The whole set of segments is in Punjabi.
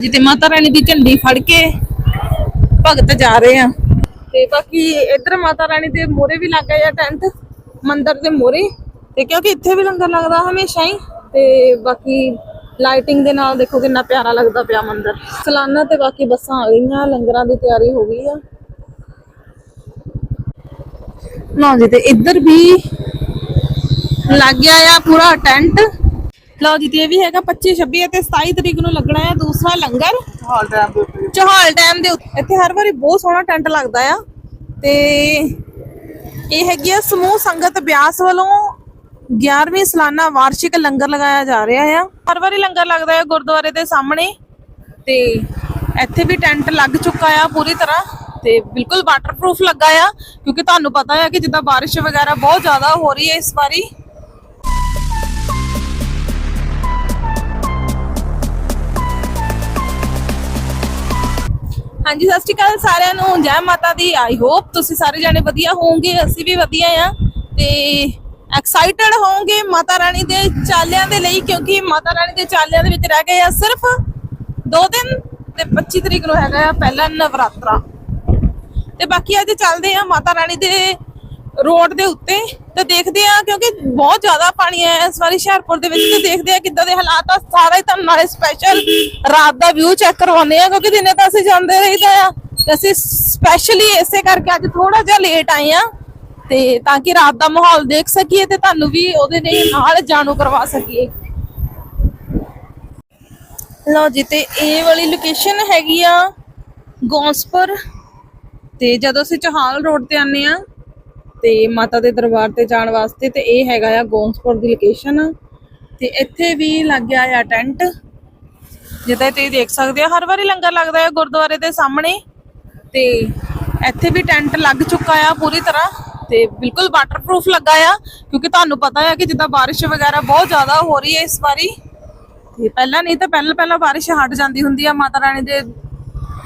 ਜਿੱਤੇ ਮਾਤਾ ਰਾਣੀ ਦੀ ਝੰਡੀ ਫੜ ਕੇ ਭਗਤ ਜਾ ਰਹੇ ਆ। ਤੇ ਬਾਕੀ ਇੱਧਰ ਮਾਤਾ ਰਾਣੀ ਦੇ ਮੋਰੇ ਵੀ ਲੱਗ ਗਿਆ ਟੈਂਟ, ਮੰਦਿਰ ਦੇ ਮੋਰੇ ਤੇ ਕਿਉਂਕਿ ਇੱਥੇ ਵੀ ਲੰਗਰ ਲੱਗਦਾ ਹਮੇਸ਼ਾ ਹੀ। ਤੇ ਬਾਕੀ ਲਾਈਟਿੰਗ ਦੇ ਨਾਲ ਦੇਖੋ ਕਿੰਨਾ ਪਿਆਰਾ ਲੱਗਦਾ ਪਿਆ ਮੰਦਿਰ। ਸਲਾਨਾ ਤੇ ਬਾਕੀ ਬੱਸਾਂ ਆ ਗਈਆਂ, ਲੰਗਰਾਂ ਦੀ ਤਿਆਰੀ ਹੋ ਗਈ ਆ। ਨਾ ਜੀ, ਤੇ ਇੱਧਰ ਵੀ ਲੱਗ ਗਿਆ ਆ ਪੂਰਾ ਟੈਂਟ। ਲਓ ਜੀ ਤੇ ਇਹ ਵੀ ਹੈਗਾ 25 26 ਅਤੇ 27 ਤਰੀਕ ਨੂੰ ਲੱਗਣਾ ਹੈ ਦੂਸਰਾ ਲੰਗਰ। ਹਾਲ ਟਾਈਮ ਦੇ ਉੱਤੇ। ਚੌਹਾਲ ਡੈਮ ਦੇ ਉੱਤੇ। ਇੱਥੇ ਹਰ ਵਾਰੀ ਬਹੁਤ ਸੋਹਣਾ ਟੈਂਟ ਲੱਗਦਾ ਆ। ਤੇ ਇਹ ਹੈਗੀ ਆ ਸਮੂਹ ਸੰਗਤ ਬਿਆਸ ਵੱਲੋਂ 11ਵੀਂ ਸਾਲਾਨਾ ਵਾਰਸ਼ਿਕ ਲੰਗਰ ਲਗਾਇਆ ਜਾ ਰਿਹਾ ਆ। ਹਰ ਵਾਰੀ ਲੰਗਰ ਲੱਗਦਾ ਹੈ ਗੁਰਦੁਆਰੇ ਦੇ ਸਾਹਮਣੇ। ਤੇ ਇੱਥੇ ਵੀ ਟੈਂਟ ਲੱਗ ਚੁੱਕਾ ਆ ਪੂਰੀ ਤਰ੍ਹਾਂ। ਤੇ ਬਿਲਕੁਲ ਵਾਟਰਪ੍ਰੂਫ ਲੱਗਾ ਆ ਕਿਉਂਕਿ ਤੁਹਾਨੂੰ ਪਤਾ ਆ ਕਿ ਜਿੱਦਾਂ ਬਾਰਿਸ਼ ਵਗੈਰਾ ਬਹੁਤ ਜ਼ਿਆਦਾ ਹੋ ਰਹੀ ਹੈ ਇਸ ਵਾਰੀ। ਹਾਂਜੀ, ਸਤਿ ਸ਼੍ਰੀ ਅਕਾਲ ਸਾਰਿਆਂ ਨੂੰ। ਜੈ ਮਾਤਾ ਦੀ। ਆਈ ਹੋਪ ਤੁਸੀਂ ਸਾਰੇ ਜਾਣੇ ਵਧੀਆ ਹੋਵੋਗੇ, ਅਸੀਂ ਵੀ ਵਧੀਆ ਆ। ਤੇ ਐਕਸਾਈਟਡ ਹੋਵੋਗੇ ਮਾਤਾ ਰਾਣੀ ਦੇ ਚਾਲਿਆਂ ਦੇ ਲਈ, ਕਿਉਂਕਿ ਮਾਤਾ ਰਾਣੀ ਦੇ ਚਾਲਿਆਂ ਦੇ ਵਿੱਚ ਰਹਿ ਗਏ ਆ ਸਿਰਫ 2 ਦਿਨ ਤੇ 25 ਤਰੀਕ ਨੂੰ ਹੈਗਾ ਆ ਪਹਿਲਾ ਨਵਰਾਤਰਾ। ਤੇ ਬਾਕੀ ਅੱਜ ਚੱਲਦੇ ਆ ਮਾਤਾ ਰਾਣੀ ਦੇ ਰੋਡ ਦੇ ਉੱਤੇ। ਤੇ ਦੇਖਦੇ ਆ ਕਿਉਂਕਿ ਬਹੁਤ ਜ਼ਿਆਦਾ ਪਾਣੀ ਆਇਆ ਇਸ ਵਾਰੀ ਹੁਸ਼ਿਆਰਪੁਰ ਦੇ ਵਿੱਚ, ਤੇ ਦੇਖਦੇ ਆ ਕਿੱਦਾਂ ਦੇ ਹਾਲਾਤ ਆ। ਸਾਰਾ ਹੀ ਤੁਹਾਨੂੰ ਨਾਲੇ ਸਪੈਸ਼ਲ ਰਾਤ ਦਾ ਵਿਊ ਚੈੱਕ ਕਰਵਾਉਂਦੇ ਆ ਕਿਉਂਕਿ ਦਿਨੇ ਤਾਂ ਅਸੀਂ ਜਾਂਦੇ ਰਹੀਦਾ ਆ। ਤੇ ਅਸੀਂ ਸਪੈਸ਼ਲੀ ਇਸੇ ਕਰਕੇ ਅੱਜ ਥੋੜਾ ਜਿਹਾ ਲੇਟ ਆਏ ਆ ਤੇ ਤਾਂ ਕਿ ਰਾਤ ਦਾ ਮਾਹੌਲ ਦੇਖ ਸਕੀਏ ਤੇ ਤੁਹਾਨੂੰ ਵੀ ਉਹਦੇ ਲਈ ਨਾਲ ਜਾਣੂ ਕਰਵਾ ਸਕੀਏ। ਲਓ ਜੀ, ਤੇ ਇਹ ਵਾਲੀ ਲੋਕੇਸ਼ਨ ਹੈਗੀ ਆ ਗੌਂਸਪੁਰ। ਤੇ ਜਦੋਂ ਅਸੀਂ ਚੌਹਾਲ ਰੋਡ ਤੇ ਆਨੇ ਆ ਤੇ ਮਾਤਾ ਦੇ ਦਰਬਾਰ ਤੇ ਜਾਣ ਵਾਸਤੇ ਤੇ ਇਹ ਹੈਗਾ ਆ ਗੌਂਸਪੁਰ ਦੀ ਲੋਕੇਸ਼ਨ ਤੇ ਇੱਥੇ ਵੀ ਲੱਗਿਆ ਆ ਟੈਂਟ। ਜਿੱਦਾਂ ਤੁਸੀਂ ਦੇਖ ਸਕਦੇ ਆ ਹਰ ਵਾਰੀ ਲੰਗਰ ਲੱਗਦਾ ਹੈ ਗੁਰਦੁਆਰੇ ਦੇ ਸਾਹਮਣੇ। ਤੇ ਇੱਥੇ ਵੀ ਟੈਂਟ ਲੱਗ ਚੁੱਕਾ ਆ ਪੂਰੀ ਤਰ੍ਹਾਂ। ਤੇ ਬਿਲਕੁਲ ਵਾਟਰਪ੍ਰੂਫ ਲੱਗਾ ਆ, ਕਿਉਂਕਿ ਤੁਹਾਨੂੰ ਪਤਾ ਆ ਕਿ ਜਿੱਦਾਂ ਬਾਰਿਸ਼ ਵਗੈਰਾ ਬਹੁਤ ਜ਼ਿਆਦਾ ਹੋ ਰਹੀ ਹੈ ਇਸ ਵਾਰੀ। ਤੇ ਪਹਿਲਾਂ ਨਹੀਂ ਤਾਂ ਪਹਿਲਾਂ ਪਹਿਲਾਂ ਬਾਰਿਸ਼ ਹਟ ਜਾਂਦੀ ਹੁੰਦੀ ਆ, ਮਾਤਾ ਰਾਣੀ ਦੇ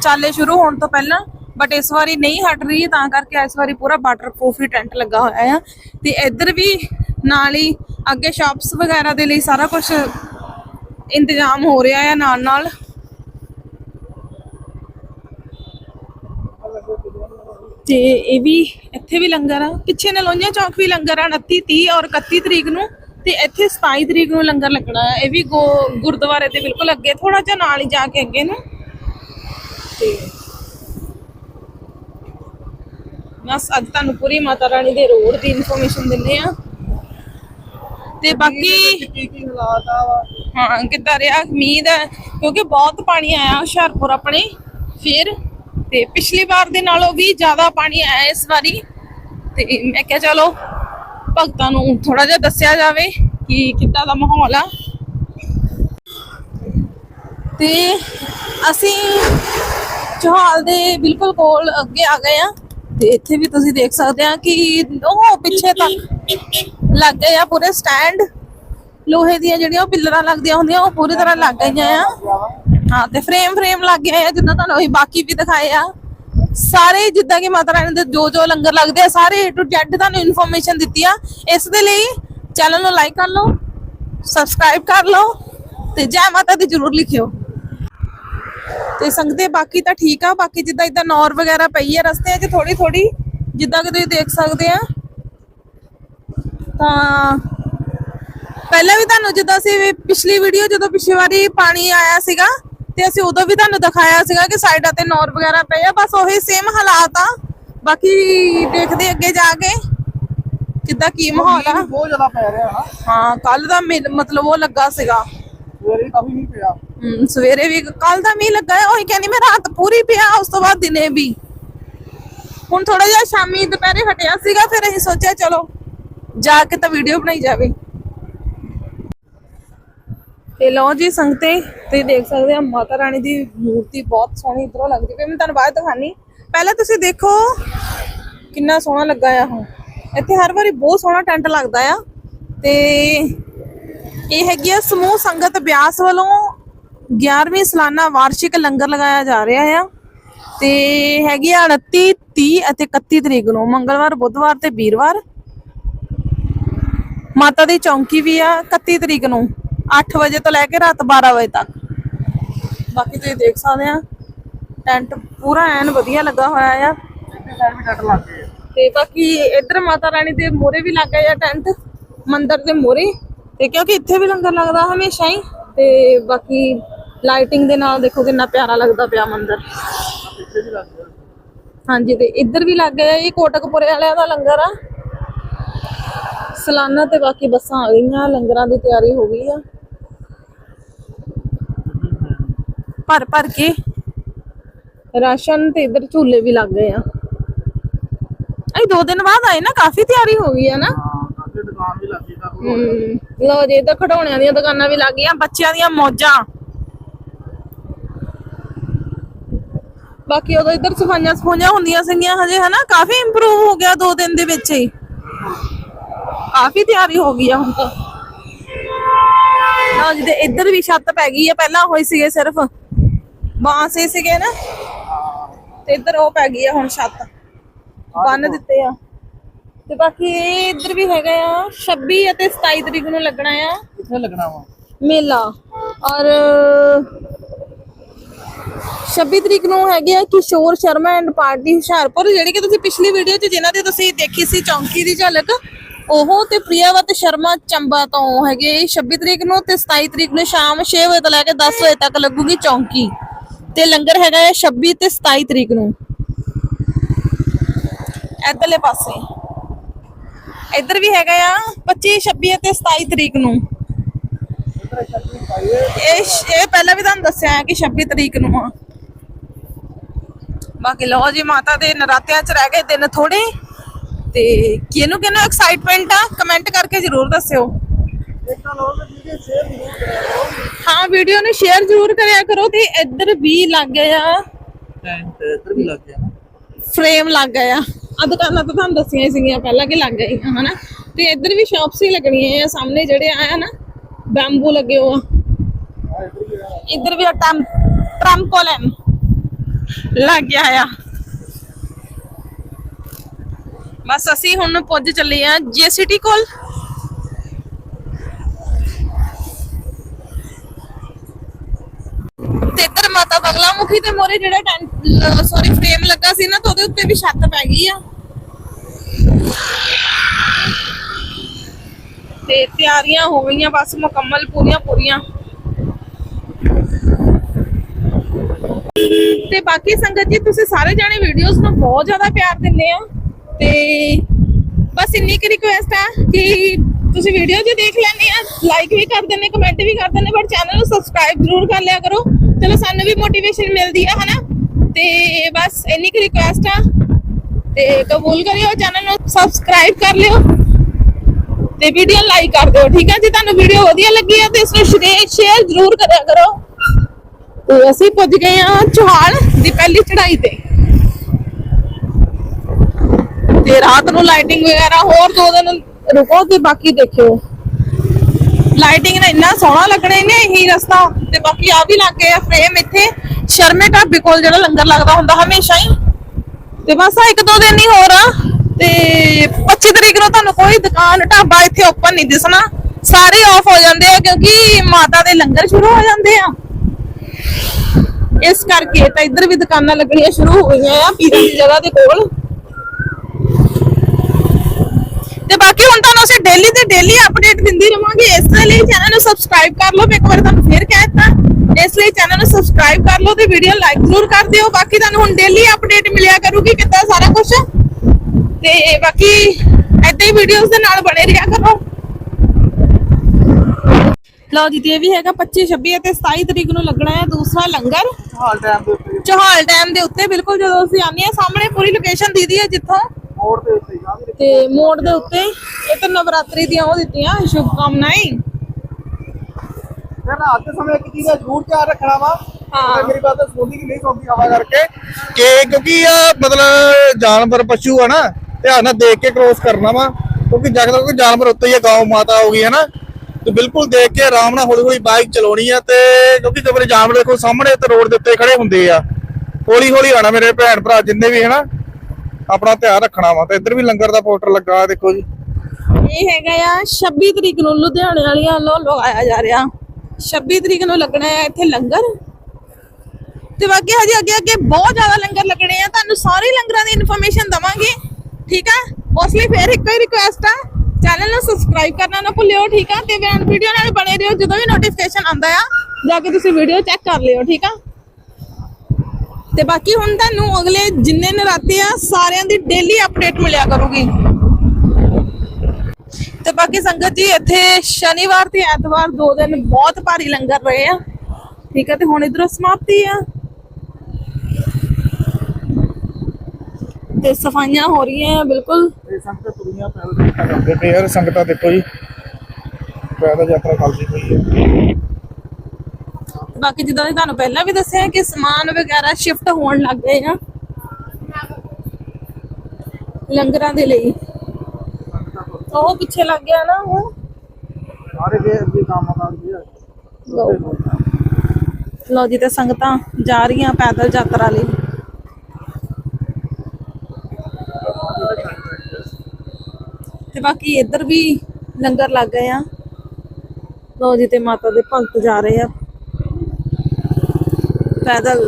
ਚਾਲੇ ਸ਼ੁਰੂ ਹੋਣ ਤੋਂ ਪਹਿਲਾਂ। ਬਟ ਇਸ ਵਾਰੀ ਨਹੀਂ ਹਟ ਰਹੀ, ਤਾਂ ਕਰਕੇ ਇਸ ਵਾਰੀ ਪੂਰਾ ਵਾਟਰਪ੍ਰੂਫ ਹੀ ਟੈਂਟ ਲੱਗਾ ਹੋਇਆ ਆ। ਤੇ ਇੱਧਰ ਵੀ ਨਾਲ ਹੀ ਅੱਗੇ ਸ਼ਾਪਸ ਵਗੈਰਾ ਦੇ ਲਈ ਸਾਰਾ ਕੁਝ ਇੰਤਜ਼ਾਮ ਹੋ ਰਿਹਾ ਆ ਨਾਲ ਨਾਲ। ਤੇ ਇਹ ਵੀ ਇੱਥੇ ਵੀ ਲੰਗਰ ਆ। ਪਿੱਛੇ ਨਲੋਈਆਂ ਚੌਕ ਵੀ ਲੰਗਰ ਆ 29 30 ਔਰ 31 ਤਰੀਕ ਨੂੰ। ਤੇ ਇੱਥੇ 27 ਤਰੀਕ ਨੂੰ ਲੰਗਰ ਲੱਗਣਾ ਆ। ਇਹ ਵੀ ਗੁਰਦੁਆਰੇ ਦੇ ਬਿਲਕੁਲ ਅੱਗੇ ਥੋੜਾ ਜਿਹਾ ਨਾਲ ਹੀ ਜਾ ਕੇ ਅੱਗੇ ਨੂੰ। ਤੇ ਬਸ ਅੱਜ ਤੁਹਾਨੂੰ ਪੂਰੀ ਮਾਤਾ ਰਾਣੀ ਦੇ ਰੋਡ ਦੀ ਇਨਫੋਰਮੇਸ਼ਨ ਦਿੰਨੇ ਆ ਤੇ ਬਾਕੀ ਕੀ ਕੀ ਹਾਲਾਤ ਆ? ਹਾਂ ਕਿੱਦਾਂ ਰਿਹਾ? ਮੀਂਹ ਦਾ ਕਿਉਂਕਿ ਬਹੁਤ ਪਾਣੀ ਆਇਆ ਹੁਸ਼ਿਆਰਪੁਰ ਆਪਣੇ ਫਿਰ ਤੇ ਪਿਛਲੀ ਵਾਰ ਦੇ ਨਾਲੋਂ ਵੀ ਜ਼ਿਆਦਾ ਪਾਣੀ ਆਇਆ ਇਸ ਵਾਰੀ। ਤੇ ਮੈਂ ਕਿਹਾ ਚਲੋ ਭਗਤਾਂ ਨੂੰ ਥੋੜਾ ਜਿਹਾ ਦੱਸਿਆ ਜਾਵੇ ਕਿ ਕਿੱਦਾਂ ਦਾ ਮਾਹੌਲ ਆ। ਤੇ ਅਸੀਂ ਚੌਹਾਲ ਦੇ ਬਿਲਕੁਲ ਕੋਲ ਅੱਗੇ ਆ ਗਏ ਆ ਇੱਥੇ ਵੀ ਤੁਸੀਂ ਦੇਖ ਸਕਦੇ ਆ ਕਿ ਉਹ ਪਿੱਛੇ ਤੱਕ ਲੱਗ ਗਏ ਆ ਪੂਰੇ ਸਟੈਂਡ। ਲੋਹੇ ਦੀਆਂ ਜਿਹੜੀਆਂ ਉਹ ਪਿੱਲਰਾਂ ਲੱਗਦੀਆਂ ਹੁੰਦੀਆਂ, ਉਹ ਪੂਰੀ ਤਰ੍ਹਾਂ ਲੱਗ ਗਈਆਂ ਆ। ਹਾਂ, ਤੇ ਫਰੇਮ ਫਰੇਮ ਲੱਗ ਗਏ ਆ, ਜਿੱਦਾਂ ਤੁਹਾਨੂੰ ਅਸੀਂ ਬਾਕੀ ਵੀ ਦਿਖਾਏ ਆ। ਸਾਰੇ ਜਿੱਦਾਂ ਕਿ ਮਾਤਾ ਰਾਣੀ ਦੇ ਜੋ ਜੋ ਲੰਗਰ ਲੱਗਦੇ ਆ, ਸਾਰੇ ਏ ਟੂ Z ਤੁਹਾਨੂੰ ਇਨਫੋਰਮੇਸ਼ਨ ਦਿੱਤੀ ਆ। ਇਸ ਦੇ ਲਈ ਚੈਨਲ ਨੂੰ ਲਾਈਕ ਕਰ ਲਓ ਸਬਸਕ੍ਰਾਈਬ ਕਰ ਲਓ, ਤੇ ਜੈ ਮਾਤਾ ਦੀ ਜਰੂਰ ਲਿਖਿਓ। ਤੇ ਸੰਗਤੇ ਬਾਕੀ ਤਾਂ ਠੀਕ ਆ ਬਾਕੀ ਜਿੱਦਾਂ ਇਦਾਂ ਨੌਰ ਵਗੈਰਾ ਪਈ ਹੈ ਰਸਤੇ 'ਚ ਥੋੜੀ ਥੋੜੀ ਜਿੱਦਾਂ ਕਿ ਤੁਸੀਂ ਦੇਖ ਸਕਦੇ ਆ। ਤਾਂ ਪਹਿਲਾਂ ਵੀ ਤੁਹਾਨੂੰ ਜਦੋਂ ਅਸੀਂ ਪਿਛਲੀ ਵੀਡੀਓ ਜਦੋਂ ਪਿਛਲੀ ਵਾਰੀ ਪਾਣੀ ਆਇਆ ਸੀਗਾ ਤੇ ਅਸੀਂ ਉਦੋਂ ਵੀ ਤੁਹਾਨੂੰ ਦਿਖਾਇਆ ਸੀਗਾ ਕਿ ਸਾਈਡਾਂ ਤੇ ਨੌਰ ਵਗੈਰਾ ਪਏ ਆ ਬਸ ਉਹੀ ਸੇਮ ਹਾਲਾਤ ਆ। ਬਾਕੀ ਦੇਖਦੇ ਅੱਗੇ ਜਾ ਕੇ ਕਿੱਦਾਂ ਕੀ ਮਾਹੌਲ ਆ। ਬਹੁਤ ਜ਼ਿਆਦਾ ਪੈ ਰਿਹਾ। ਹਾਂ ਕੱਲ ਦਾ ਮਤਲਬ ਉਹ ਲੱਗਾ ਸੀਗਾ। ਸਵੇਰੇ ਕਾਫੀ ਨਹੀਂ ਪਿਆ। ਹਮ, ਸਵੇਰੇ ਵੀ ਕੱਲ ਦਾ ਮੀਂਹ ਲੱਗਾ ਹੈ ਉਹੀ ਕਹਿੰਦੀ ਮੈਂ ਰਾਤ ਪੂਰੀ ਪਿਆ ਉਸ ਤੋਂ ਬਾਅਦ ਦਿਨੇ ਵੀ। ਹੁਣ ਥੋੜਾ ਜਿਹਾ ਸ਼ਾਮੀ ਦੁਪਹਿਰੇ ਹਟਿਆ ਸੀਗਾ ਫਿਰ ਅਸੀਂ ਸੋਚਿਆ ਚਲੋ ਜਾ ਕੇ ਤਾਂ ਵੀਡੀਓ ਬਣਾਈ ਜਾਵੇ। ਤੇ ਲਓ ਜੀ ਸੰਗਤੇ ਤੇ ਦੇਖ ਸਕਦੇ ਆ ਮਾਤਾ ਰਾਣੀ ਦੀ ਮੂਰਤੀ ਬਹੁਤ ਸੋਹਣੀ ਇਧਰੋਂ ਲੱਗਦੀ ਪਈ ਮੈਂ ਤੁਹਾਨੂੰ ਬਾਅਦ ਦਿਖਾਣੀ ਪਹਿਲਾਂ ਤੁਸੀਂ ਦੇਖੋ ਕਿੰਨਾ ਸੋਹਣਾ ਲੱਗਾ ਆ ਉਹ। ਇੱਥੇ ਹਰ ਵਾਰੀ ਬਹੁਤ ਸੋਹਣਾ ਟੈਂਟ ਲੱਗਦਾ ਆ। ਤੇ ਇਹ ਹੈਗੀ ਆ ਸਮੂਹ ਸੰਗਤ ਬਿਆਸ ਵੱਲੋਂ 11ਵੀਂ ਸਾਲਾਨਾ ਵਾਰਸ਼ਿਕ ਲੰਗਰ ਲਗਾਇਆ ਜਾ ਰਿਹਾ ਆ। ਤੇ ਹੈਗੀ ਆ 29 30 ਅਤੇ 31 ਤਰੀਕ ਨੂੰ, ਮੰਗਲਵਾਰ, ਬੁੱਧਵਾਰ ਤੇ ਵੀਰਵਾਰ। ਮਾਤਾ ਦੀ ਚੌਂਕੀ ਵੀ ਆ 31 ਤਰੀਕ ਨੂੰ 8 ਵਜੇ ਤੋਂ ਲੈ ਕੇ ਰਾਤ 12 ਵਜੇ ਤੱਕ। ਬਾਕੀ ਤੁਸੀਂ ਦੇਖ ਸਕਦੇ ਆ, ਟੈਂਟ ਪੂਰਾ ਐਨ ਵਧੀਆ ਲੱਗਾ ਹੋਇਆ ਆ। ਤੇ ਬਾਕੀ ਇੱਧਰ ਮਾਤਾ ਰਾਣੀ ਦੇ ਮੋਰੇ ਵੀ ਲੱਗ ਆ ਟੈਂਟ, ਮੰਦਿਰ ਦੇ ਮੋਰੇ ਤੇ ਕਿਉਂਕਿ ਇੱਥੇ ਵੀ ਲੰਗਰ ਲੱਗਦਾ ਹਮੇਸ਼ਾ ਹੀ, ਤੇ ਬਾਕੀ ਲਾਈਟਿੰਗ ਦੇ ਨਾਲ ਦੇਖੋ ਕਿੰਨਾ ਪਿਆਰਾ ਲੱਗਦਾ ਪਿਆ ਮੰਦਿਰ। ਪਿੱਛੇ ਵੀ ਲੱਗ ਗਿਆ ਹਾਂਜੀ, ਤੇ ਇੱਧਰ ਵੀ ਲੱਗ ਗਿਆ ਇਹ ਕੋਟਕਪੁਰੇ ਵਾਲਿਆਂ ਦਾ ਲੰਗਰ ਆ। ਸਲਾਨਾ ਤੇ ਬਾਕੀ ਬੱਸਾਂ ਆ ਗਈਆਂ, ਲੰਗਰਾਂ ਦੀ ਤਿਆਰੀ ਹੋ ਗਈ ਆ। ਭਰ ਭਰ ਕੇ ਰਾਸ਼ਨ ਤੇ ਇੱਧਰ ਝੂਲੇ ਵੀ ਲੱਗ ਗਏ ਆ। ਅਈ ਦੋ ਦਿਨ ਬਾਅਦ ਆਏ ਨਾ, ਕਾਫੀ ਤਿਆਰੀ ਹੋ ਗਈ ਆ ਨਾ। ਦੁਕਾਨ ਵੀ ਲੱਗ ਲਓ ਜੀ ਇੱਧਰ ਖਿਡੌਣਿਆਂ ਦੀਆਂ ਦੁਕਾਨਾਂ ਵੀ ਲੱਗ ਗਈਆਂ ਬੱਚਿਆਂ ਦੀਆਂ ਮੌਜਾਂ। ਬਾਕੀ ਉਦੋਂ ਇੱਧਰ ਸਫਾਈਆਂ ਸਫੂਈਆਂ ਹੁੰਦੀਆਂ ਸੀਗੀਆਂ ਹਜੇ ਹਨਾ? ਕਾਫੀ ਇੰਪਰੂਵ ਹੋ ਗਿਆ ਦੋ ਦਿਨ ਦੇ ਵਿੱਚ ਹੀ। ਕਾਫੀ ਤਿਆਰੀ ਹੋ ਗਈ ਆ ਹੁਣ ਤਾਂ। ਲਓ ਜੀ ਤੇ ਇੱਧਰ ਵੀ ਛੱਤ ਪੈ ਗਈ ਆ ਪਹਿਲਾਂ ਹੋਈ ਸੀਗੇ ਸਿਰਫ। ਬਾਂਸ ਸੀਗੇ ਨਾ। ਤੇ ਇੱਧਰ ਉਹ ਪੈ ਗਈ ਆ ਹੁਣ ਛੱਤ। ਬੰਨ ਦਿੱਤੇ ਆ। ਤੇ ਬਾਕੀ ਇਹ ਇੱਧਰ ਵੀ ਹੈਗਾ ਆ 26 ਅਤੇ 27 ਤਰੀਕ ਨੂੰ ਲੱਗਣਾ ਆ। ਕਿੱਥੇ ਲੱਗਣਾ ਵਾ? ਮੇਲਾ। ਔਰ 26 ਤਰੀਕ ਨੂੰ ਹੈਗੇ ਆ ਕਿਸ਼ੋਰ ਸ਼ਰਮਾ ਐਂਡ ਪਾਰਟੀ ਹੁਸ਼ਿਆਰਪੁਰ ਜਿਹੜੀ ਕਿ ਤੁਸੀਂ ਪਿਛਲੀ ਵੀਡੀਓ 'ਚ ਜਿਨ੍ਹਾਂ ਦੀ ਤੁਸੀਂ ਦੇਖੀ ਸੀ ਚੌਂਕੀ ਦੀ ਝਲਕ ਉਹ ਤੇ ਪ੍ਰਿਆਵਤ ਸ਼ਰਮਾ ਚੰਬਾ ਤੋਂ ਹੈਗੇ 26 ਤਰੀਕ ਨੂੰ ਤੇ 27 ਤਰੀਕ ਨੂੰ ਸ਼ਾਮ 6 ਵਜੇ ਤੋਂ ਲੈ ਕੇ 10 ਵਜੇ ਤੱਕ ਲੱਗੂਗੀ ਚੌਂਕੀ। ਤੇ ਲੰਗਰ ਹੈਗਾ ਹੈ 26 ਤੇ 27 ਤਰੀਕ ਨੂੰ। ਇੱਧਰਲੇ ਪਾਸੇ। ਇੱਧਰ ਵੀ ਹੈਗਾ ਆ 25 26 ਅਤੇ 27 ਤਰੀਕ ਨੂੰ। ਇਹ ਇਹ ਪਹਿਲਾਂ ਵੀ ਤੁਹਾਨੂੰ ਦੱਸਿਆ ਕਿ 26 ਤਰੀਕ ਨੂੰ ਆ। ਬਾਕੀ ਲਓ ਜੀ ਮਾਤਾ ਦੇ ਨਰਾਤਿਆਂ 'ਚ ਰਹਿ ਗਏ ਦਿਨ ਥੋੜੇ ਤੇ ਕਿਹਨੂੰ ਕਿਹਨੂੰ ਐਕਸਾਈਟਮੈਂਟ ਆ ਕਮੈਂਟ ਕਰਕੇ ਜਰੂਰ ਦੱਸਿਓ। ਹਾਂ ਵੀਡੀਓ ਨੂੰ ਸ਼ੇਅਰ ਜਰੂਰ ਕਰਿਆ ਕਰੋ ਤੇ ਇੱਧਰ ਵੀ ਲੱਗ ਗਿਆ। ਟੈਂਟ ਇੱਧਰ ਵੀ ਲੱਗ ਗਿਆ। ਫਰੇਮ ਲੱਗ ਗਿਆ। ਆ ਦੁਕਾਨਾਂ ਤਾਂ ਤੁਹਾਨੂੰ ਦੱਸੀਆਂ ਹੀ ਸੀਗੀਆਂ, ਪਹਿਲਾਂ ਕਿ ਲੱਗ ਗਈਆਂ, ਹਨਾ? ਤੇ ਇੱਧਰ ਵੀ ਸ਼ਾਪਸ ਹੀ ਲੱਗਣੀਆਂ ਆ, ਸਾਹਮਣੇ ਜਿਹੜੇ ਆਇਆ ਨਾ ਬੈਂਬੂ ਲੱਗੇ ਹੋ ਆ। ਆ ਇੱਧਰ ਵੀ ਆ ਇੱਧਰ ਵੀ ਟੈਂਪ ਟ੍ਰੈਂਪੋਲਿਨ ਲੱਗ ਗਿਆ ਆ। ਬਸ ਅਸੀਂ ਹੁਣ ਪੁੱਜ ਚੱਲੇ ਆ ਜੀਸੀਟੀ ਕੋਲ। ਤੇ ਇੱਧਰ ਮਾਤਾ ਬਗਲਾ ਮੁਖੀ ਦੇ ਮੋਰੇ ਜਿਹੜਾ ਸੌਰੀ ਫਰੇਮ ਲੱਗਾ ਸੀ ਨਾ, ਤਾਂ ਉਹਦੇ ਉੱਤੇ ਵੀ ਛੱਤ ਪੈ ਗਈ ਆ। ਤੇ ਤਿਆਰੀਆਂ ਹੋ ਗਈਆਂ, ਬਸ ਮੁਕੰਮਲ ਪੂਰੀਆਂ ਪੂਰੀਆਂ। ਤੇ ਬਾਕੀ ਸੰਗਤ ਜੀ, ਤੁਸੀਂ ਸਾਰੇ ਜਾਣੇ ਵੀਡੀਓਜ਼ ਨੂੰ ਬਹੁਤ ਜ਼ਿਆਦਾ ਪਿਆਰ ਦਿੰਦੇ ਆ ਤੇ ਬਸ ਇੰਨੀ ਕੁ ਰਿਕੁਐਸਟ ਆ ਕਿ ਤੁਸੀਂ ਵੀਡੀਓ ਜੇ ਦੇਖ ਲੈਣੀ ਆ ਲਾਈਕ ਵੀ ਕਰ ਦਿੰਦੇ ਕਮੈਂਟ ਵੀ ਕਰ ਦਿੰਦੇ ਪਰ ਚੈਨਲ ਨੂੰ ਸਬਸਕ੍ਰਾਈਬ ਜ਼ਰੂਰ ਕਰ ਲਿਆ ਕਰੋ। ਚਲੋ ਸਾਨੂੰ ਵੀ ਮੋਟੀਵੇਸ਼ਨ ਮਿਲਦੀ ਆ, ਹਨਾ? ਤੇ ਬਸ ਇੰਨੀ ਕੁ ਰਿਕੁਐਸਟ ਆ। ਤੇ ਕਬੂਲ ਕਰਿਓ ਚੈਨਲ ਨੂੰ ਸਬਸਕ੍ਰਾਈਬ ਕਰ ਲਿਓ। ਤੇ ਵੀਡੀਓ ਲਾਈਕ ਕਰ ਦਿਓ, ਠੀਕ ਹੈ ਜੀ ਤੁਹਾਨੂੰ ਵੀਡੀਓ ਵਧੀਆ ਲੱਗੀ ਆ, ਤੇ ਇਸ ਨੂੰ ਸ਼ੇਅਰ ਜ਼ਰੂਰ ਕਰਿਆ ਕਰੋ। ਤੇ ਅਸੀਂ ਪੁੱਜ ਗਏ ਆ ਚੌਹਾਲ ਦੀ ਪਹਿਲੀ ਚੜ੍ਹਾਈ ਤੇ। ਤੇ ਰਾਤ ਨੂੰ ਲਾਈਟਿੰਗ ਵਗੈਰਾ ਹੋਰ ਦੋ ਦਿਨ ਰੁਕੋ ਤੇ ਬਾਕੀ ਦੇਖਿਓ। ਲਾਈਟਿੰਗ ਨਾਲ ਇੰਨਾ ਸੋਹਣਾ ਲੱਗਣਾ ਇਹਨੇ ਇਹੀ ਰਸਤਾ ਤੇ ਬਾਕੀ ਆ ਵੀ ਲੱਗ ਆ ਫਰੇਮ ਇੱਥੇ। ਸ਼ਰਮੇ ਢਾਬੇ ਕੋਲ ਜਿਹੜਾ ਲੰਗਰ ਲੱਗਦਾ ਹੁੰਦਾ, ਹਮੇਸ਼ਾ ਹੀ। ਤੇ ਬਸ ਆ ਇੱਕ ਦੋ ਦਿਨ ਹੀ ਹੋਰ ਆ। ਤੇ 25 ਤਰੀਕ ਨੂੰ ਤੁਹਾਨੂੰ ਕੋਈ ਦੁਕਾਨ, ਢਾਬਾ ਇੱਥੇ ਓਪਨ ਨਹੀਂ ਦਿਸਣਾ। ਸਾਰੇ ਆਫ ਹੋ ਜਾਂਦੇ ਆ, ਕਿਉਂਕਿ ਮਾਤਾ ਦੇ ਲੰਗਰ ਸ਼ੁਰੂ ਹੋ ਜਾਂਦੇ ਆ। ਇਸ ਕਰਕੇ ਤਾਂ ਇੱਧਰ ਵੀ ਦੁਕਾਨਾਂ ਲੱਗਣੀਆਂ ਸ਼ੁਰੂ ਹੋ ਗਈਆਂ ਆ, ਪੀਰਾਂ ਦੀ ਜਗ੍ਹਾ ਦੇ ਕੋਲ। ਤੇ ਬਾਕੀ ਹੁਣ ਤੁਹਾਨੂੰ ਅਸੀਂ ਡੇਲੀ ਤੇ ਡੇਲੀ ਅਪਡੇਟ ਦਿੰਦੀ ਰਵਾਂਗੇ ਇਸ ਲਈ ਚੈਨਲ ਨੂੰ ਸਬਸਕ੍ਰਾਈਬ ਕਰ ਲਓ ਮੈਂ ਇੱਕ ਵਾਰ ਤੁਹਾਨੂੰ ਫੇਰ ਕਹਿ ਦਿੱਤਾ ਇਸ ਲਈ ਚੈਨਲ ਨੂੰ ਸਬਸਕ੍ਰਾਈਬ ਕਰ ਲਓ ਤੇ ਵੀਡੀਓ ਲਾਈਕ ਜ਼ਰੂਰ ਕਰ ਦਿਓ। ਬਾਕੀ ਤੁਹਾਨੂੰ ਹੁਣ ਡੇਲੀ ਅਪਡੇਟ ਮਿਲਿਆ ਕਰੂਗੀ ਕਿੱਦਾਂ ਸਾਰਾ ਕੁਝ ਤੇ ਬਾਕੀ ਹੀ ਵੀਡੀਓਜ਼ ਦੇ ਨਾਲ ਬਣੇ ਰਿਹਾ ਕਰੋ। ਲਓ ਜੀ ਤੇ ਇਹ ਵੀ ਹੈਗਾ 25 26 ਅਤੇ 27 ਤਰੀਕ ਨੂੰ ਲੱਗਣਾ ਹੈ ਦੂਸਰਾ ਲੰਗਰ। ਚੌਹਾਲ ਡੈਮ ਦੇ ਉੱਤੇ। ਬਿਲਕੁਲ ਜਦੋਂ ਅਸੀਂ ਆਉਂਦੇ ਹਾਂ ਸਾਹਮਣੇ ਪੂਰੀ ਲੋਕੇਸ਼ਨ ਦੀਦੀ ਹੈ ਜਿੱਥੋਂ ਮੋੜ ਦੇ ਉੱਤੇ ਆ ਵੀ ਤੇ ਮੋੜ ਦੇ ਉੱਤੇ ਇਹ ਤਾਂ ਨਵਰਾਤਰੀ ਦੀਆਂ ਉਹ ਦਿੱਤੀਆਂ ਸ਼ੁਭ ਕਾਮਨਾएं ਫਿਰ ਰਾਤ ਦੇ ਸਮੇਂ ਇੱਕ ਚੀਜ਼ ਦਾ ਜ਼ਰੂਰ ਧਿਆਨ ਰੱਖਣਾ ਵਾ। ਹਾਂ। ਮੇਰੀ ਬਾਤ ਤਾਂ ਸੁਣਦੀ ਕਿ ਨਹੀਂ ਸੁਣਦੀ ਹਵਾ ਕਰਕੇ। ਕਿ ਕਿਉਂਕਿ ਮਤਲਬ ਜਾਨਵਰ ਪਸ਼ੂ ਆ ਨਾ ਧਿਆਨ ਨਾਲ ਦੇਖ ਕੇ ਕ੍ਰੋਸ ਕਰਨਾ ਵਾ। ਕਿਉਂਕਿ ਜਗਦਾ ਕੋਈ ਜਾਨਵਰ ਉੱਤੇ ਹੀ ਆ ਗਾਉ ਮਾਤਾ ਹੋ ਗਈ ਹੈ ਨਾ। ਤੇ ਬਿਲਕੁਲ ਦੇਖ ਕੇ ਆਰਾਮ ਨਾਲ ਹੌਲੀ ਹੌਲੀ ਬਾਈਕ ਚਲਾਉਣੀ ਆ ਤੇ ਕਿਉਂਕਿ ਜਾਨਵਰ ਦੇਖੋ ਸਾਹਮਣੇ ਤੇ ਰੋਡ ਦੇ ਉੱਤੇ ਖੜੇ ਹੁੰਦੇ ਆ। ਹੌਲੀ ਹੌਲੀ ਆਣਾ ਮੇਰੇ ਭੈਣ ਭਰਾ ਜਿੰਨੇ ਵੀ ਹੈ ਨਾ ਆਪਣਾ ਧਿਆਨ ਰੱਖਣਾ ਵਾ ਤੇ ਇੱਧਰ ਵੀ ਲੰਗਰ ਦਾ ਪੋਸਟਰ ਲੱਗਾ ਦੇਖੋ ਜੀ। ਇਹ ਹੈਗਾ ਆ 26 ਤਰੀਕ ਨੂੰ ਲੁਧਿਆਣੇ ਵਾਲੀਆਂ ਵੱਲੋਂ ਲਗਾਇਆ ਜਾ ਰਿਹਾ। 26 ਤਰੀਕ ਨੂੰ ਲੱਗਣਾ ਹੈ ਇੱਥੇ ਲੰਗਰ। ਤੇ ਬਾਕੀ ਹਜੇ ਅੱਗੇ ਅੱਗੇ ਬਹੁਤ ਜ਼ਿਆਦਾ ਲੰਗਰ ਲੱਗਣੇ ਆ, ਤੁਹਾਨੂੰ ਸਾਰੇ ਲੰਗਰਾਂ ਦੀ ਇਨਫੋਰਮੇਸ਼ਨ ਦਵਾਂਗੇ, ਠੀਕ ਆ? ਉਸ ਲਈ ਫੇਰ ਇੱਕੋ ਹੀ ਰਿਕੁਐਸਟ ਆ ਚੈਨਲ ਨੂੰ ਸਬਸਕ੍ਰਾਈਬ ਕਰਨਾ ਨਾ ਭੁੱਲਿਓ, ਠੀਕ ਆ? ਤੇ ਵੀਡੀਓ ਨਾਲ ਬਣੇ ਰਹੋ, ਜਦੋਂ ਵੀ ਨੋਟੀਫਿਕੇਸ਼ਨ ਆਉਂਦਾ ਆ, ਜਾ ਕੇ ਤੁਸੀਂ ਵੀਡੀਓ ਚੈੱਕ ਕਰ ਲਿਓ, ਠੀਕ ਆ? ਤੇ ਬਾਕੀ ਹੁਣ ਤੁਹਾਨੂੰ ਅਗਲੇ ਜਿੰਨੇ ਨਰਾਤੇ ਆ, ਸਾਰਿਆਂ ਦੀ ਡੇਲੀ ਅਪਡੇਟ ਮਿਲਿਆ ਕਰੂਗੀ। ਤੇ ਬਾਕੀ ਸੰਗਤ ਜੀ, ਇੱਥੇ ਸ਼ਨੀਵਾਰ ਤੇ ਐਤਵਾਰ ਦੋ ਦਿਨ ਬਹੁਤ ਭਾਰੀ ਲੰਗਰ ਰਹੇ ਆ। ਠੀਕ ਹੈ ਤੇ ਹੁਣ ਇਧਰੋਂ ਸਮਾਪਤੀ ਆ। ਤੇ ਸਫਾਈਆਂ ਹੋ ਰਹੀਆਂ ਬਿਲਕੁਲ। ਸੰਗਤਾਂ ਤੁਰੀਆਂ ਪੈਦਲ ਯਾਤਰਾ ਕਰਦੇ ਪਏ ਯਾਰ ਸੰਗਤਾਂ ਦੇਖੋ ਜੀ, ਪੈਦਲ ਯਾਤਰਾ ਚੱਲਦੀ ਪਈ ਹੈ ਬਾਕੀ ਜਿੱਦਾਂ ਤੁਹਾਨੂੰ ਪਹਿਲਾਂ ਵੀ ਦੱਸਿਆ ਕਿ ਸਮਾਨ ਵਗੈਰਾ ਸ਼ਿਫਟ ਹੋਣ ਲੱਗ ਗਏ ਆ। ਲੰਗਰਾਂ ਦੇ ਲਈ। ਉਹ ਪਿੱਛੇ ਲੱਗ ਗਿਆ ਨਾ ਉਹ। ਸਾਰੇ ਦੇ ਅੱਗੇ ਕੰਮ ਕਰਦੇ ਲਓ ਜੀ ਤੇ ਸੰਗਤਾਂ ਜਾ ਰਹੀਆਂ ਪੈਦਲ ਯਾਤਰਾ ਲਈ। ਤੇ ਬਾਕੀ ਇੱਧਰ ਵੀ ਲੰਗਰ ਲੱਗ ਗਏ ਆ। ਲਓ ਜੀ ਤੇ ਮਾਤਾ ਦੇ ਭਗਤ ਜਾ ਰਹੇ ਆ। ਪੈਦਲ।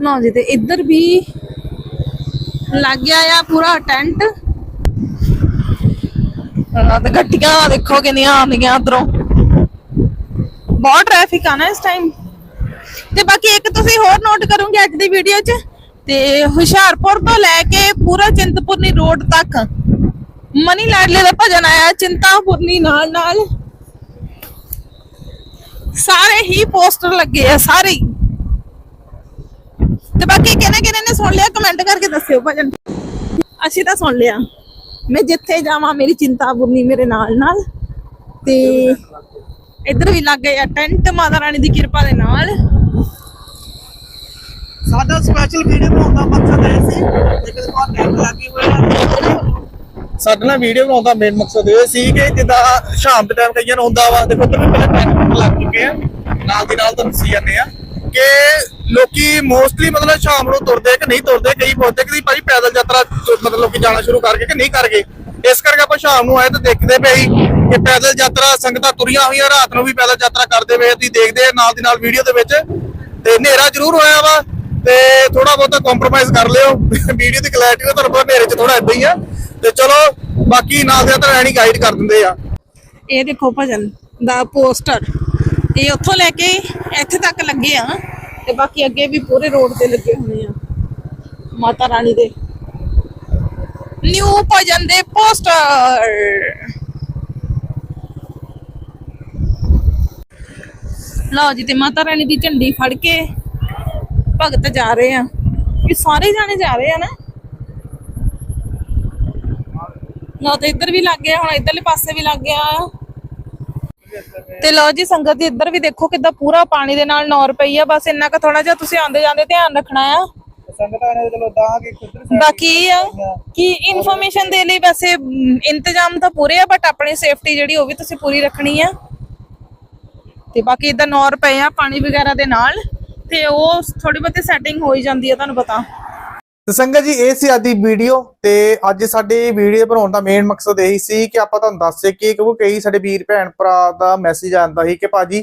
ਲਓ ਜੀ, ਤੇ ਇੱਧਰ ਵੀ ਲੱਗ ਗਿਆ ਆ ਪੂਰਾ ਟੈਂਟ। ਹਾਂ ਤੇ ਗੱਡੀਆਂ ਦੇਖੋ ਕਿੰਨੀਆਂ ਆਉਂਦੀਆਂ ਉਧਰੋਂ। ਬਹੁਤ ਟ੍ਰੈਫਿਕ ਆ ਨਾ ਇਸ ਟਾਈਮ ਤੇ ਬਾਕੀ ਇੱਕ ਤੁਸੀਂ ਹੋਰ ਨੋਟ ਕਰੋਗੇ ਅੱਜ ਦੀ ਵੀਡੀਓ 'ਚ, ਤੇ ਹੁਸ਼ਿਆਰਪੁਰ ਤੋਂ ਲੈ ਕੇ ਪੂਰਾ ਚਿੰਤਪੁਰਨੀ ਰੋਡ ਤੱਕ। ਮਨੀ ਲਾਡਲੇ ਦਾ ਭਜਨ ਆਇਆ, ਚਿੰਤਾਪੁਰਨੀ ਨਾਲ ਨਾਲ ਸਾਰੇ ਹੀ ਪੋਸਟਰ ਲੱਗੇ ਆ, ਸਾਰੇ ਹੀ। ਤੇ ਬਾਕੀ ਕਿਹਨੇ ਕਿਹਨੇ ਨੇ ਸੁਣ ਲਿਆ ਕਮੈਂਟ ਕਰਕੇ ਦੱਸਿਓ ਭਜਨ। ਅਸੀਂ ਤਾਂ ਸੁਣ ਲਿਆ। ਮੈਂ ਜਿੱਥੇ ਜਾਵਾਂ, ਮੇਰੀ ਚਿੰਤਾ ਬੁਰਨੀ ਮੇਰੇ ਨਾਲ ਨਾਲ। ਤੇ ਇੱਧਰ ਵੀ ਲੱਗ ਗਏ ਆ ਟੈਂਟ, ਮਾਤਾ ਰਾਣੀ ਦੀ ਕਿਰਪਾ ਦੇ ਨਾਲ। ਸਾਡਾ ਸਪੈਸ਼ਲ ਵੀਡੀਓ ਬਣਾਉਣ ਦਾ ਮਕਸਦ ਇਹ ਸੀ ਇੱਕ ਦੁਕਾਨ ਟੈਂਟ ਲੱਗੀ ਹੋਈ ਸਾਡੇ ਨਾਲ ਵੀਡੀਓ ਬਣਾਉਣ ਦਾ ਮੇਨ ਮਕਸਦ ਇਹ ਸੀ ਕਿ ਜਿੱਦਾਂ ਸ਼ਾਮ ਦੇ ਟਾਈਮ ਕਈਆਂ ਨੂੰ ਹੁੰਦਾ ਵਾ, ਦੇਖੋ ਤੁਸੀਂ ਪਹਿਲਾਂ ਟੈਂਟ ਲੱਗ ਚੁੱਕੇ ਆ, ਨਾਲ ਦੀ ਨਾਲ ਤੁਹਾਨੂੰ ਦੱਸੀ ਜਾਂਦੇ ਆ ਕਿ ਲੋਕੀ ਮੋਸਟਲੀ ਮਤਲਬ ਸ਼ਾਮ ਨੂੰ ਤੁਰਦੇ ਕਿ ਨਹੀਂ ਤੁਰਦੇ, ਕਈ ਪੁੱਛਦੇ ਕਿ ਭਾਈ ਪੈਦਲ ਯਾਤਰਾ ਚ- ਮਤਲਬ ਲੋਕੀ ਜਾਣਾ ਸ਼ੁਰੂ ਕਰਕੇ ਕਿ ਨਹੀਂ ਕਰ ਗਏ। ਇਸ ਕਰਕੇ ਆਪਾਂ ਸ਼ਾਮ ਨੂੰ ਆਏ ਤਾਂ ਦੇਖਦੇ ਪਏ ਸੀ ਕਿ ਪੈਦਲ ਯਾਤਰਾ ਸੰਗਤਾਂ ਤੁਰੀਆਂ ਹੋਈਆਂ, ਰਾਤ ਨੂੰ ਵੀ ਪੈਦਲ ਯਾਤਰਾ ਕਰਦੇ ਪਏ ਤੁਸੀਂ ਦੇਖਦੇ ਆ ਨਾਲ ਦੀ ਨਾਲ ਵੀਡੀਓ ਦੇ ਵਿੱਚ। ਤੇ ਹਨੇਰਾ ਜ਼ਰੂਰ ਹੋਇਆ ਵਾ ਤੇ ਥੋੜਾ ਬਹੁਤਾ ਕੰਪਰੋਮਾਈਜ਼ ਕਰ ਲਿਓ। ਵੀਡੀਓ ਦੀ ਕਲੈਰਿਟੀ ਨਾਲ ਤੁਹਾਨੂੰ ਪਤਾ ਹਨੇਰੇ 'ਚ ਥੋੜਾ ਇਦਾਂ ਹੀ ਆ। ਤੇ ਚਲੋ, ਬਾਕੀ ਨਾਲ ਦੇ ਤਾਂ ਐਣੀ ਗਾਈਡ ਕਰ ਦਿੰਦੇ ਆ। ਇਹ ਦੇਖੋ ਭਜਨ ਦਾ ਪੋਸਟਰ। ਇਹ ਉੱਥੋਂ ਲੈ ਕੇ ਇੱਥੇ ਤੱਕ ਲੱਗੇ ਆ ਤੇ ਬਾਕੀ ਅੱਗੇ ਵੀ ਪੂਰੇ ਰੋਡ ਤੇ ਲੱਗੇ ਹੋਏ ਆ, ਮਾਤਾ ਰਾਣੀ ਦੇ। ਨਿਊ ਭਜਨ ਦੇ ਪੋਸਟਰ। ਲਓ ਜੀ, ਤੇ ਮਾਤਾ ਰਾਣੀ ਦੀ ਝੰਡੀ ਫੜ ਕੇ ਭਗਤ ਜਾ ਰਹੇ ਆ। ਇਹ ਸਾਰੇ ਜਾਣੇ ਜਾ ਰਹੇ ਆ ਨਾ? ਲਓ ਤੇ ਇੱਧਰ ਵੀ ਲੱਗ ਗਿਆ ਹੁਣ ਇੱਧਰਲੇ ਪਾਸੇ ਵੀ ਲੱਗ ਗਿਆ। ਤੇ ਲਓ ਜੀ ਸੰਗਤ ਜੀ ਇੱਧਰ ਵੀ ਦੇਖੋ ਕਿੱਦਾਂ ਪੂਰਾ ਪਾਣੀ ਦੇ ਨਾਲ ਨੌਰ ਪਈ ਆ। ਬਸ ਇੰਨਾ ਕੁ ਥੋੜਾ ਜਿਹਾ ਤੁਸੀਂ ਆਂਦੇ ਜਾਂਦੇ ਧਿਆਨ ਰੱਖਣਾ ਆ। ਸੰਗਤਾਂ ਨੇ ਚਲੋ ਤਾਂ ਕਿ ਕੁਦਰ ਬਾਕੀ ਇਹ ਆ ਕਿ ਇਨਫੋਰਮੇਸ਼ਨ ਦੇ ਲਈ ਵੈਸੇ ਇੰਤਜ਼ਾਮ ਤਾਂ ਪੂਰੇ ਆ ਬਟ ਆਪਣੀ ਸੇਫਟੀ ਜਿਹੜੀ ਉਹ ਵੀ ਤੁਸੀਂ ਪੂਰੀ ਰੱਖਣੀ ਆ। ਤੇ ਬਾਕੀ ਇਦਾਂ ਨੌਰ ਪਏ ਆ ਪਾਣੀ ਵਗੈਰਾ ਦੇ ਨਾਲ ਤੇ ਉਹ ਥੋੜੀ ਬਹੁਤੀ ਸੈਟਿੰਗ ਹੋ ਹੀ ਜਾਂਦੀ ਆ ਤੁਹਾਨੂੰ ਪਤਾ। ਤੇ ਸੰਗਤ ਜੀ, ਇਹ ਸੀ ਅੱਜ ਦੀ ਵੀਡੀਓ ਤੇ ਅੱਜ ਸਾਡੇ ਵੀਡੀਓ ਬਣਾਉਣ ਦਾ ਮੇਨ ਮਕਸਦ ਇਹੀ ਸੀ ਕਿ ਆਪਾਂ ਤੁਹਾਨੂੰ ਦੱਸ ਸਕੀਏ ਕਿਉਂਕਿ ਕਈ ਸਾਡੇ ਵੀਰ ਭੈਣ ਭਰਾ ਦਾ ਮੈਸੇਜ ਆਉਂਦਾ ਸੀ ਕਿ ਭਾਜੀ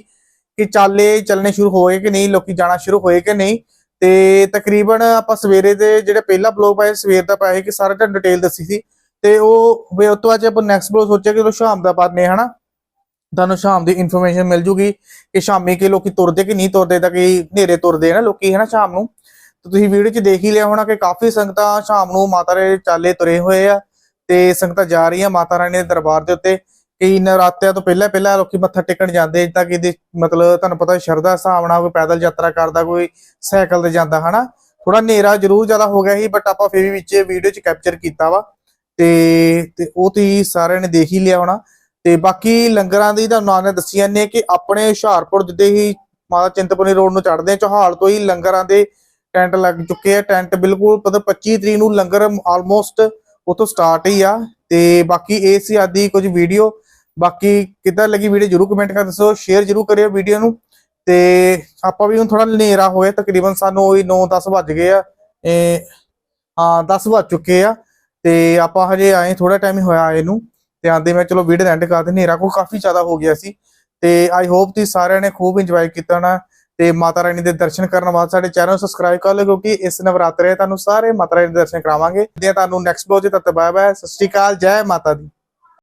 ਕਿ ਚਾਲੇ ਚੱਲਣੇ ਸ਼ੁਰੂ ਹੋਏ ਕਿ ਨਹੀਂ, ਲੋਕੀ ਜਾਣਾ ਸ਼ੁਰੂ ਹੋਏ ਕਿ ਨਹੀਂ? ਤੇ ਤਕਰੀਬਨ ਆਪਾਂ ਸਵੇਰੇ ਦੇ ਜਿਹੜੇ ਪਹਿਲਾ ਬਲੌਗ ਪਾਇਆ ਸਵੇਰ ਦਾ ਪਾਇਆ ਕਿ ਸਾਰਾ ਤੁਹਾਨੂੰ ਡਿਟੇਲ ਦੱਸੀ ਸੀ। ਤੇ ਉਹ ਵੀ ਉਸ ਤੋਂ ਬਾਅਦ ਆਪਾਂ ਨੈਕਸਟ ਬਲੌਗ ਸੋਚਿਆ ਕਿ ਉਹ ਸ਼ਾਮ ਦਾ ਪਾਣੇ ਹਨਾ? ਤੁਹਾਨੂੰ ਸ਼ਾਮ ਦੀ ਇਨਫੋਰਮੇਸ਼ਨ ਮਿਲ ਜੂਗੀ ਕਿ ਸ਼ਾਮੀ ਕਿ ਲੋਕੀ ਤੁਰਦੇ ਕਿ ਨਹੀਂ ਤੁਰਦੇ, ਤਾਂ ਕਿ ਹਨੇਰੇ ਤੁਰਦੇ ਆ ਨਾ ਲੋਕੀ, ਹਨਾ, ਸ਼ਾਮ ਨੂੰ? ਤੇ ਤੁਸੀਂ ਵੀਡੀਓ 'ਚ ਦੇਖ ਹੀ ਲਿਆ ਹੋਣਾ ਕਿ ਕਾਫੀ ਸੰਗਤਾਂ ਸ਼ਾਮ ਨੂੰ ਮਾਤਾ ਦੇ ਚਾਲੇ ਤੁਰੇ ਹੋਏ ਆ ਤੇ ਸੰਗਤਾਂ ਜਾ ਰਹੀਆਂ ਮਾਤਾ ਰਾਣੀ ਦੇ ਦਰਬਾਰ ਦੇ ਉੱਤੇ ਕਈ ਨਰਾਤਿਆਂ ਤੋਂ ਪਹਿਲਾਂ ਪਹਿਲਾਂ ਲੋਕੀ ਮੱਥਾ ਟੇਕਣ ਜਾਂਦੇ ਤਾਂ ਕਿ ਇਹਦੇ ਮਤਲਬ ਤੁਹਾਨੂੰ ਪਤਾ ਸ਼ਰਧਾ ਹਿਸਾਬ ਨਾਲ ਕੋਈ ਪੈਦਲ ਯਾਤਰਾ ਕਰਦਾ, ਕੋਈ ਸਾਈਕਲ ਤੇ ਜਾਂਦਾ, ਹਨਾ? ਥੋੜਾ ਹਨੇਰਾ ਜ਼ਰੂਰ ਜ਼ਿਆਦਾ ਹੋ ਗਿਆ ਸੀ ਬਟ ਆਪਾਂ ਫਿਰ ਵੀ ਵਿੱਚ ਵੀਡੀਓ 'ਚ ਕੈਪਚਰ ਕੀਤਾ ਵਾ ਤੇ ਤੇ ਉਹ ਤੁਸੀਂ ਸਾਰਿਆਂ ਨੇ ਦੇਖ ਹੀ ਲਿਆ ਹੋਣਾ। ਤੇ ਬਾਕੀ ਲੰਗਰਾਂ ਦੀ ਤੁਹਾਨੂੰ ਨਾਂ ਨੇ ਦੱਸੀ ਜਾਂਦੇ ਕਿ ਆਪਣੇ ਹੁਸ਼ਿਆਰਪੁਰ ਜਿੱਦੇ ਹੀ ਮਾਤਾ ਚਿੰਤਪੁਰਨੀ ਰੋਡ ਨੂੰ ਚੜ੍ਹਦੇ ਆ, ਚੌਹਾਲ ਤੋਂ ਹੀ ਲੰਗਰਾਂ ਦੇ ਟੈਂਟ ਲੱਗ ਚੁੱਕੇ ਆ, ਟੈਂਟ ਬਿਲਕੁਲ ਪਤਾ 25 ਤਰੀਕ ਨੂੰ ਲੰਗਰ ਆਲਮੋਸਟ ਉਤੋਂ ਸਟਾਰਟ ਹੀ ਆ, ਤੇ ਬਾਕੀ ਇਹ ਸੀ ਆਦੀ ਕੁਝ ਵੀਡੀਓ ਬਾਕੀ ਕਿੱਦਾਂ ਲੱਗੀ ਵੀਡੀਓ ਜਰੂਰ ਕਮੈਂਟ ਕਰ ਦੱਸੋ ਸ਼ੇਅਰ ਜਰੂਰ ਕਰਿਓ ਵੀਡੀਓ ਨੂੰ। ਤੇ ਆਪਾਂ ਵੀ ਹੁਣ ਥੋੜਾ ਹਨੇਰਾ ਹੋਇਆ, ਤਕਰੀਬਨ ਸਾਨੂੰ ਉਹੀ 9-10 ਵੱਜ ਗਏ ਆ। ਇਹ, ਹਾਂ 10 ਵੱਜ ਚੁੱਕੇ ਆ, ਤੇ ਆਪਾਂ ਹਜੇ ਆਏ ਥੋੜਾ ਟਾਈਮ ਹੀ ਹੋਇਆ ਆਏ ਨੂੰ ਤੇ ਆਂਦੇ ਮੈਂ ਚਲੋ ਵੀਡੀਓ ਐਂਡ ਕਰ ਦੇ ਹਨੇਰਾ ਕੋ ਕਾਫੀ ਜ਼ਿਆਦਾ ਹੋ ਗਿਆ ਸੀ। ਤੇ ਆਈ ਹੋਪ ਤੁਸੀਂ ਸਾਰਿਆਂ ਨੇ ਖੂਬ ਇੰਜੋਏ ਕੀਤਾ ਨਾ ਤੇ ਮਾਤਾ ਰਾਣੀ ਦੇ ਦਰਸ਼ਨ ਕਰਨ ਵਾਸਤੇ ਸਾਡੇ ਚੈਨਲ ਨੂੰ ਸਬਸਕ੍ਰਾਈਬ ਕਰ ਲਓ ਕਿਉਂਕਿ ਇਸ ਨਵਰਾਤਰੇ ਤੁਹਾਨੂੰ ਸਾਰੇ ਮਾਤਾ ਰਾਣੀ ਦੇ ਦਰਸ਼ਨ ਕਰਾਵਾਂਗੇ। ਤੇ ਤੁਹਾਨੂੰ ਨੈਕਸਟ ਬਲੌਗ 'ਚ ਤੱਕ ਬਾਏ ਬਾਏ ਸਤਿ ਸ਼੍ਰੀ ਅਕਾਲ, ਜੈ ਮਾਤਾ ਦੀ।